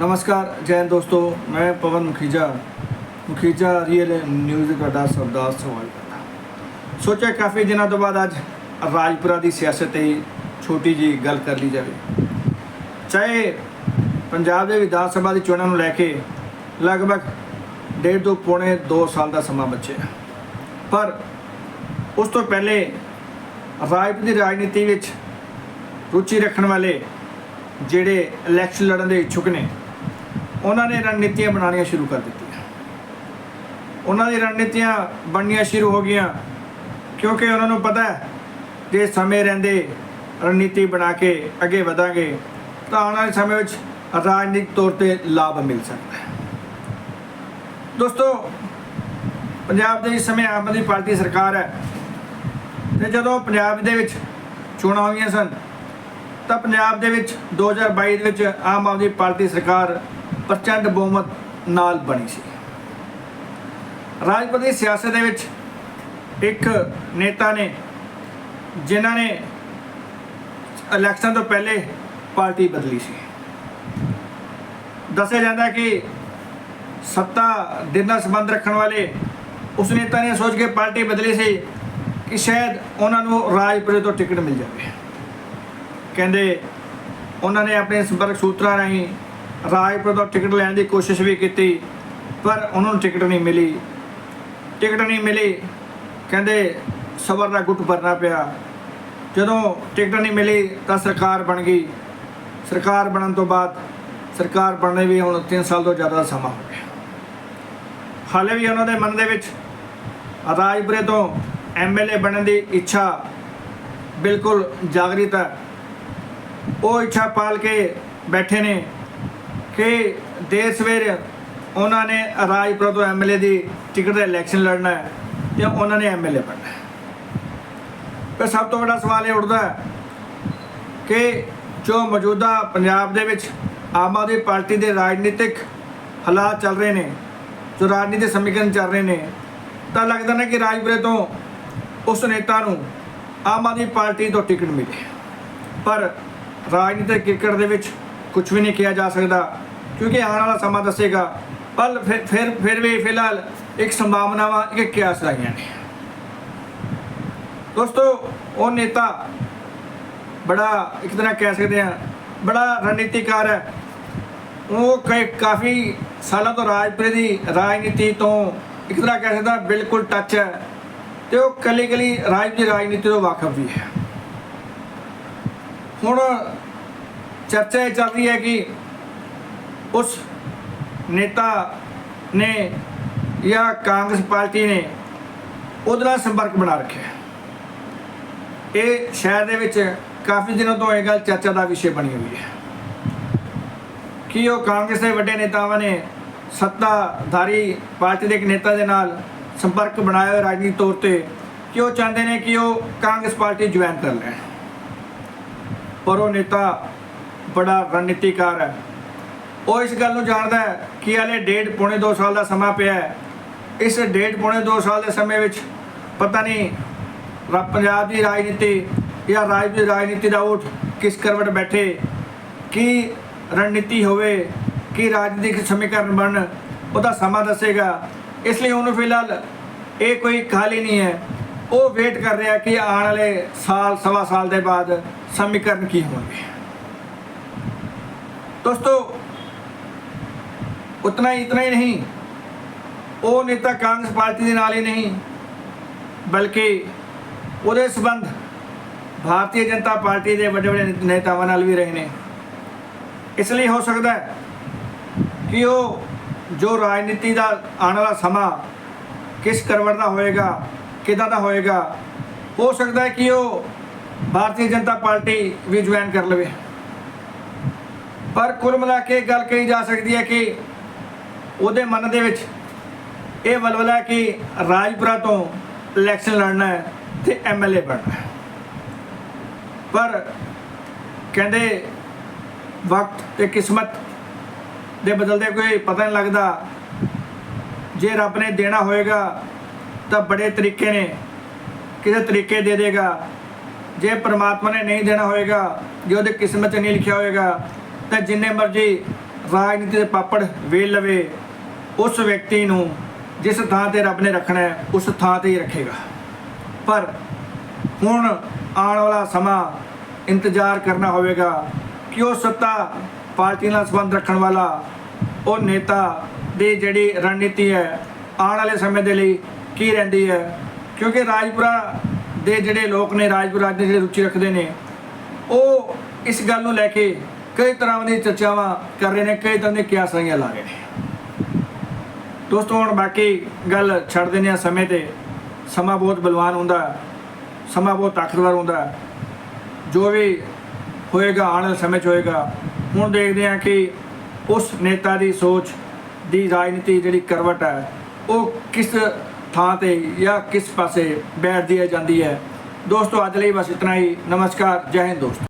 ਨਮਸਕਾਰ, ਜੈ ਹਿੰਦ ਦੋਸਤੋ। ਮੈਂ ਪਵਨ ਮੁਖੀਜਾ। ਮੁਖੀਜਾ ਰੀਅਲ ਨਿਊਜ਼ ਤੁਹਾਡਾ ਸਭ ਦਾ ਸਵਾਗਤ ਕਰਦਾ। ਸੋਚਿਆ ਕਾਫੀ ਦਿਨਾਂ ਤੋਂ ਬਾਅਦ ਅੱਜ ਰਾਜਪੁਰਾ ਦੀ ਸਿਆਸਤ ਤੇ ਛੋਟੀ ਜੀ ਗੱਲ ਕਰ ਲਈ ਜਾਵੇ। ਚਾਹੇ ਪੰਜਾਬ ਦੇ ਵਿਧਾਨ ਸਭਾ ਦੀ ਚੋਣਾਂ ਨੂੰ ਲੈ ਕੇ ਲਗਭਗ ਡੇਢ ਤੋਂ ਪੌਣੇ 2 ਸਾਲ ਦਾ ਸਮਾਂ ਬਚਿਆ। ਪਰ ਉਸ ਤੋਂ ਪਹਿਲੇ ਰਾਜਪੁਰ ਦੀ ਰਾਜਨੀਤੀ ਵਿੱਚ ਰੁਚੀ ਰੱਖਣ ਵਾਲੇ ਜਿਹੜੇ ਇਲੈਕਸ਼ਨ ਲੜਨ ਦੇ ਇੱਛੁਕ ਨੇ ਉਹਨਾਂ ਨੇ ਰਣਨੀਤੀਆਂ ਬਣਾਉਣੀਆਂ ਸ਼ੁਰੂ ਕਰ ਦਿੱਤੀਆਂ। ਉਹਨਾਂ ਦੀ ਰਣਨੀਤੀਆਂ ਬਣਨੀਆਂ ਸ਼ੁਰੂ ਹੋ ਗਈਆਂ ਕਿਉਂਕਿ ਉਹਨਾਂ ਨੂੰ ਪਤਾ ਹੈ, ਜੇ ਸਮੇਂ ਰਹਿੰਦੇ ਰਣਨੀਤੀ ਬਣਾ ਕੇ ਅੱਗੇ ਵਧਾਂਗੇ, ਤਾਂ ਆਉਣ ਵਾਲੇ ਸਮੇਂ ਵਿੱਚ ਰਾਜਨੀਤਿਕ ਤੌਰ ਤੇ ਲਾਭ ਮਿਲ ਸਕਦਾ ਹੈ। ਦੋਸਤੋ, ਪੰਜਾਬ ਦੇ ਇਸ ਸਮੇਂ ਆਮ ਆਦਮੀ ਪਾਰਟੀ ਸਰਕਾਰ ਹੈ ਤੇ ਜਦੋਂ ਪੰਜਾਬ ਦੇ ਵਿੱਚ ਚੋਣਾਂ ਹੋਈਆਂ ਸਨ, ਤਾਂ ਪੰਜਾਬ ਦੇ ਵਿੱਚ 2022 ਦੇ ਵਿੱਚ ਆਮ ਆਦਮੀ ਪਾਰਟੀ ਸਰਕਾਰ ਪ੍ਰਚੰਡ ਬਹੁਮਤ ਨਾਲ ਬਣੀ ਸੀ। ਰਾਜਪੁਰ ਦੀ ਸਿਆਸਤ ਦੇ ਵਿੱਚ ਇੱਕ ਨੇਤਾ ਨੇ, ਜਿਨ੍ਹਾਂ ਨੇ ਇਲੈਕਸ਼ਨ ਤੋਂ ਪਹਿਲੇ ਪਾਰਟੀ ਬਦਲੀ ਸੀ। ਦੱਸਿਆ ਜਾਂਦਾ ਕਿ ਸੱਤਾ ਦੇ ਨਾਲ ਸੰਬੰਧ ਰੱਖਣ ਵਾਲੇ ਉਸ ਨੇਤਾ ਨੇ ਸੋਚ ਕੇ ਪਾਰਟੀ ਬਦਲੀ ਸੀ ਕਿ ਸ਼ਾਇਦ ਉਹਨਾਂ ਨੂੰ ਰਾਜਪੁਰੇ ਤੋਂ ਟਿਕਟ ਮਿਲ ਜਾਵੇ। ਕਹਿੰਦੇ ਉਹਨਾਂ ਨੇ ਆਪਣੇ ਸੰਪਰਕ ਸੂਤਰਾਂ ਰਾਹੀਂ ਰਾਜਪੁਰ ਤੋਂ ਟਿਕਟ ਲੈਣ ਦੀ ਕੋਸ਼ਿਸ਼ ਵੀ ਕੀਤੀ, ਪਰ ਉਹਨਾਂ ਨੂੰ ਟਿਕਟ ਨਹੀਂ ਮਿਲੀ। ਟਿਕਟ ਨਹੀਂ ਮਿਲੀ, ਕਹਿੰਦੇ ਸਬਰ ਦਾ ਗੁੱਟ ਭਰਨਾ ਪਿਆ। ਜਦੋਂ ਟਿਕਟ ਨਹੀਂ ਮਿਲੀ ਤਾਂ ਸਰਕਾਰ ਬਣ ਗਈ। ਸਰਕਾਰ ਬਣਨ ਤੋਂ ਬਾਅਦ ਸਰਕਾਰ ਬਣਨੇ ਵੀ ਹੁਣ 3 ਸਾਲ ਤੋਂ ਜ਼ਿਆਦਾ ਸਮਾਂ ਹੋ ਗਿਆ। ਹਾਲੇ ਵੀ ਉਹਨਾਂ ਦੇ ਮਨ ਦੇ ਵਿੱਚ ਰਾਜਪੁਰੇ ਤੋਂ ਐਮਐਲਏ ਬਣਨ ਦੀ ਇੱਛਾ ਬਿਲਕੁਲ ਜਾਗਰਿਤ ਹੈ। ਉਹ ਇੱਛਾ ਪਾਲ ਕੇ ਬੈਠੇ ਨੇ। ਕਿ ਦੇਰ ਸਵੇਰ ਉਹਨਾਂ ਨੇ ਰਾਜਪੁਰਾ ਤੋਂ ਐਮਐਲਏ ਦੀ ਟਿਕਟ ਦਾ ਇਲੈਕਸ਼ਨ ਲੜਨਾ ਹੈ ਤੇ ਉਹਨਾਂ ਨੇ ਐਮਐਲਏ ਬਣਨਾ ਹੈ। ਪਰ ਸਭ ਤੋਂ ਵੱਡਾ ਸਵਾਲ ਇਹ ਉੱਠਦਾ ਹੈ ਕਿ ਜੋ ਮੌਜੂਦਾ ਪੰਜਾਬ ਦੇ ਵਿੱਚ ਆਮ ਆਦਮੀ ਪਾਰਟੀ ਦੇ ਰਾਜਨੀਤਿਕ ਹਾਲਾਤ ਚੱਲ ਰਹੇ ਨੇ, ਜੋ ਰਾਜਨੀਤਿਕ ਸਮੀਕਰਨ ਚੱਲ ਰਹੇ ਨੇ, ਤਾਂ ਲੱਗਦਾ ਨਾ ਕਿ ਰਾਜਪੁਰੇ ਤੋਂ ਉਸ ਨੇਤਾ ਨੂੰ ਆਮ ਆਦਮੀ ਪਾਰਟੀ ਤੋਂ ਟਿਕਟ ਮਿਲੇ ਪਰ ਰਾਜਨੀਤਿਕ ਕ੍ਰਿਕਟ ਦੇ ਵਿੱਚ ਕੁਝ ਵੀ ਨਹੀਂ ਕਿਹਾ ਜਾ ਸਕਦਾ। ਕਿਉਂਕਿ ਆਉਣ ਵਾਲਾ ਸਮਾਂ ਦੱਸੇਗਾ। ਪਰ ਫਿਰ ਫਿਰ ਫਿਰ ਵੀ ਫਿਲਹਾਲ ਇੱਕ ਸੰਭਾਵਨਾਵਾਂ, ਇੱਕ ਕਿਆਸ ਆਈਆਂ ਨੇ। ਦੋਸਤੋ, ਉਹ ਨੇਤਾ ਬੜਾ ਇੱਕ ਤਰ੍ਹਾਂ ਕਹਿ ਸਕਦੇ ਆ ਬੜਾ ਰਣਨੀਤੀਕਾਰ ਹੈ। ਉਹ ਕਈ ਕਾਫੀ ਸਾਲਾਂ ਤੋਂ ਰਾਜਪੁਰੇ ਦੀ ਰਾਜਨੀਤੀ ਤੋਂ ਇੱਕ ਤਰ੍ਹਾਂ ਕਹਿ ਸਕਦਾ ਬਿਲਕੁਲ ਟੱਚ ਹੈ ਤੇ ਉਹ ਕੱਲੀ ਕੱਲੀ ਰਾਜ ਦੀ ਰਾਜਨੀਤੀ ਤੋਂ ਵਾਕਫ ਵੀ ਹੈ। ਹੁਣ ਚਰਚਾ ਇਹ ਚੱਲ ਰਹੀ ਹੈ ਕਿ ਉਸ ਨੇਤਾ ਨੇ ਜਾਂ ਕਾਂਗਰਸ ਪਾਰਟੀ ਨੇ ਉਹਦੇ ਨਾਲ ਸੰਪਰਕ ਬਣਾ ਰੱਖਿਆ ਇਹ ਸ਼ਹਿਰ ਦੇ ਵਿੱਚ ਕਾਫੀ ਦਿਨਾਂ ਤੋਂ ਇਹ ਗੱਲ ਚਰਚਾ ਦਾ ਵਿਸ਼ੇ ਬਣੀ ਹੋਈ ਹੈ। ਕਿ ਉਹ ਕਾਂਗਰਸ ਦੇ ਵੱਡੇ ਨੇਤਾਵਾਂ ਨੇ ਸੱਤਾਧਾਰੀ ਪਾਰਟੀ ਦੇ ਇੱਕ ਨੇਤਾ ਦੇ ਨਾਲ ਸੰਪਰਕ ਬਣਾਇਆ ਹੋਇਆ ਰਾਜਨੀਤਿਕ ਤੌਰ ਤੇ? ਕਿ ਉਹ ਚਾਹੁੰਦੇ ਨੇ ਕਿ ਉਹ ਕਾਂਗਰਸ ਪਾਰਟੀ ਜੁਆਇਨ ਕਰ ਲੈਣ? ਪਰ ਉਹ ਨੇਤਾ ਬੜਾ ਰਣਨੀਤੀਕਾਰ ਹੈ। ਉਹ ਇਸ ਗੱਲ ਨੂੰ ਜਾਣਦਾ ਹੈ ਕਿ ਹਲੇ ਡੇਢ ਪੌਣੇ 2 ਸਾਲ ਦਾ ਸਮਾਂ ਪਿਆ ਹੈ। ਇਸ ਡੇਢ ਪੌਣੇ 2 ਸਾਲ ਦੇ ਸਮੇਂ ਵਿੱਚ ਪਤਾ ਨਹੀਂ ਰਾ- ਪੰਜਾਬ ਦੀ ਰਾਜਨੀਤੀ ਜਾਂ ਰਾਜ ਦੀ ਰਾਜਨੀਤੀ ਦਾ ਊਠ ਕਿਸ ਕਰਵਟ ਬੈਠੇ, ਕੀ ਰਣਨੀਤੀ ਹੋਵੇ, ਕੀ ਰਾਜਨੀਤਿਕ ਸਮੀਕਰਨ ਬਣ ਉਹਦਾ ਸਮਾਂ ਦੱਸੇਗਾ। ਇਸ ਲਈ ਉਹਨੂੰ ਫਿਲਹਾਲ ਇਹ ਕੋਈ ਖਾਲੀ ਨਹੀਂ ਹੈ। ਉਹ ਵੇਟ ਕਰ ਰਿਹਾ ਕਿ ਆਉਣ ਵਾਲੇ ਸਾਲ, ਸਵਾ ਸਾਲ ਦੇ ਬਾਅਦ ਸਮੀਕਰਨ ਕੀ ਹੋਣਗੇ। ਦੋਸਤੋ ਉਤਨਾ ਹੀ, ਇਤਨਾ ਹੀ ਨਹੀਂ। ਉਹ ਨੇਤਾ ਕਾਂਗਰਸ ਪਾਰਟੀ ਦੇ ਨਾਲ ਹੀ ਨਹੀਂ, ਬਲਕਿ ਉਹਦੇ ਸਬੰਧ ਭਾਰਤੀ ਜਨਤਾ ਪਾਰਟੀ ਦੇ ਵੱਡੇ ਵੱਡੇ ਨੇਤਾਵਾਂ ਨਾਲ ਵੀ ਰਹੇ ਨੇ। ਇਸ ਲਈ ਹੋ ਸਕਦਾ ਹੈ ਕਿ ਉਹ ਜੋ ਰਾਜਨੀਤੀ ਦਾ ਆਉਣ ਵਾਲਾ ਸਮਾਂ ਕਿਸ ਕਰਵਟ ਦਾ ਹੋਏਗਾ, ਕਿਦਾਂ ਦਾ ਹੋਏਗਾ, ਹੋ ਸਕਦਾ ਹੈ ਕਿ ਉਹ ਭਾਰਤੀ ਜਨਤਾ ਪਾਰਟੀ ਵੀ ਜੁਆਇਨ ਕਰ ਲਵੇ। ਪਰ ਕੁੱਲ ਮਿਲਾ ਕੇ ਗੱਲ ਕਹੀ ਜਾ ਸਕਦੀ ਹੈ ਕਿ ਉਹਦੇ ਮਨ ਦੇ ਵਿੱਚ ਇਹ ਵਲਵਲਾ ਹੈ ਕਿ ਰਾਜਪੁਰਾ ਤੋਂ ਇਲੈਕਸ਼ਨ ਲੜਨਾ ਹੈ ਤੇ ਐਮਐਲਏ ਬਣਨਾ ਹੈ। ਪਰ ਕਹਿੰਦੇ ਵਕਤ ਤੇ ਕਿਸਮਤ ਦੇ ਬਦਲਦੇ ਕੋਈ ਪਤਾ ਨਹੀਂ ਲੱਗਦਾ। ਜੇ ਰੱਬ ਨੇ ਦੇਣਾ ਹੋਏਗਾ ਤਾਂ ਬੜੇ ਤਰੀਕੇ ਨੇ, ਕਿਸੇ ਤਰੀਕੇ ਦੇ ਦੇਗਾ। ਜੇ ਪਰਮਾਤਮਾ ਨੇ ਨਹੀਂ ਦੇਣਾ ਹੋਏਗਾ, ਜੇ ਉਹਦੇ ਕਿਸਮਤ 'ਚ ਨਹੀਂ ਲਿਖਿਆ ਹੋਏਗਾ, ਤਾਂ ਜਿੰਨੇ ਮਰਜ਼ੀ ਰਾਜਨੀਤੀ ਦੇ ਪਾਪੜ ਵੇਲ ਲਵੇ। ਉਸ ਵਿਅਕਤੀ ਨੂੰ ਜਿਸ ਥਾਂ ਤੇ ਰੱਬ ਨੇ ਰੱਖਣਾ ਹੈ, ਉਸ ਥਾਂ ਤੇ ਹੀ ਰੱਖੇਗਾ। ਪਰ ਹੁਣ ਆਉਣ ਵਾਲਾ ਸਮਾਂ ਇੰਤਜ਼ਾਰ ਕਰਨਾ ਹੋਵੇਗਾ ਕਿ ਉਹ ਸੱਤਾ ਪਾਰਟੀ ਨਾਲ ਸੰਬੰਧ ਰੱਖਣ ਵਾਲਾ, ਉਹ ਨੇਤਾ ਦੀ ਜਿਹੜੀ ਰਣਨੀਤੀ ਹੈ, ਆਉਣ ਵਾਲੇ ਸਮੇਂ ਦੇ ਲਈ ਕੀ ਰਹਿੰਦੀ ਹੈ? ਕਿਉਂਕਿ ਰਾਜਪੁਰਾ ਦੇ ਜਿਹੜੇ ਲੋਕ ਨੇ, ਰਾਜਪੁਰਾ ਦੇ ਜਿਹੜੇ ਰੁਚੀ ਰੱਖਦੇ ਨੇ, ਉਹ ਇਸ ਗੱਲ ਨੂੰ ਲੈ ਕੇ ਕਈ ਤਰ੍ਹਾਂ ਦੀਆਂ ਚਰਚਾਵਾਂ ਕਰ ਰਹੇ ਨੇ, ਕਈ ਤਰ੍ਹਾਂ ਦੇ ਕਿਆਸਾਂ ਲਾ ਰਹੇ ਨੇ। ਦੋਸਤੋ, ਹੁਣ ਬਾਕੀ ਗੱਲ ਛੱਡ ਦਿੰਦੇ ਆ ਸਮੇਂ ਤੇ। ਸਮਾਂ ਬਹੁਤ ਬਲਵਾਨ ਹੁੰਦਾ, ਸਮਾਂ ਬਹੁਤ ਤਾਕਤਵਰ ਹੁੰਦਾ। ਜੋ ਵੀ ਹੋਏਗਾ, ਆਉਣ ਵਾਲੇ ਸਮੇਂ 'ਚ ਹੋਏਗਾ। ਹੁਣ ਦੇਖਦੇ ਹਾਂ ਕਿ ਉਸ ਨੇਤਾ ਦੀ ਸੋਚ, ਦੀ ਰਾਜਨੀਤੀ ਜਿਹੜੀ ਕਰਵਟ ਹੈ, ਉਹ ਕਿਸ ਥਾਂ ਤੇ ਜਾਂ ਕਿਸ ਪਾਸੇ ਬੈਠਦੀ ਹੈ, ਜਾਂਦੀ ਹੈ। ਦੋਸਤੋ, ਅੱਜ ਲਈ ਬਸ ਇਤਨਾ ਹੀ। ਨਮਸਕਾਰ। ਜੈ ਹਿੰਦ ਦੋਸਤੋ।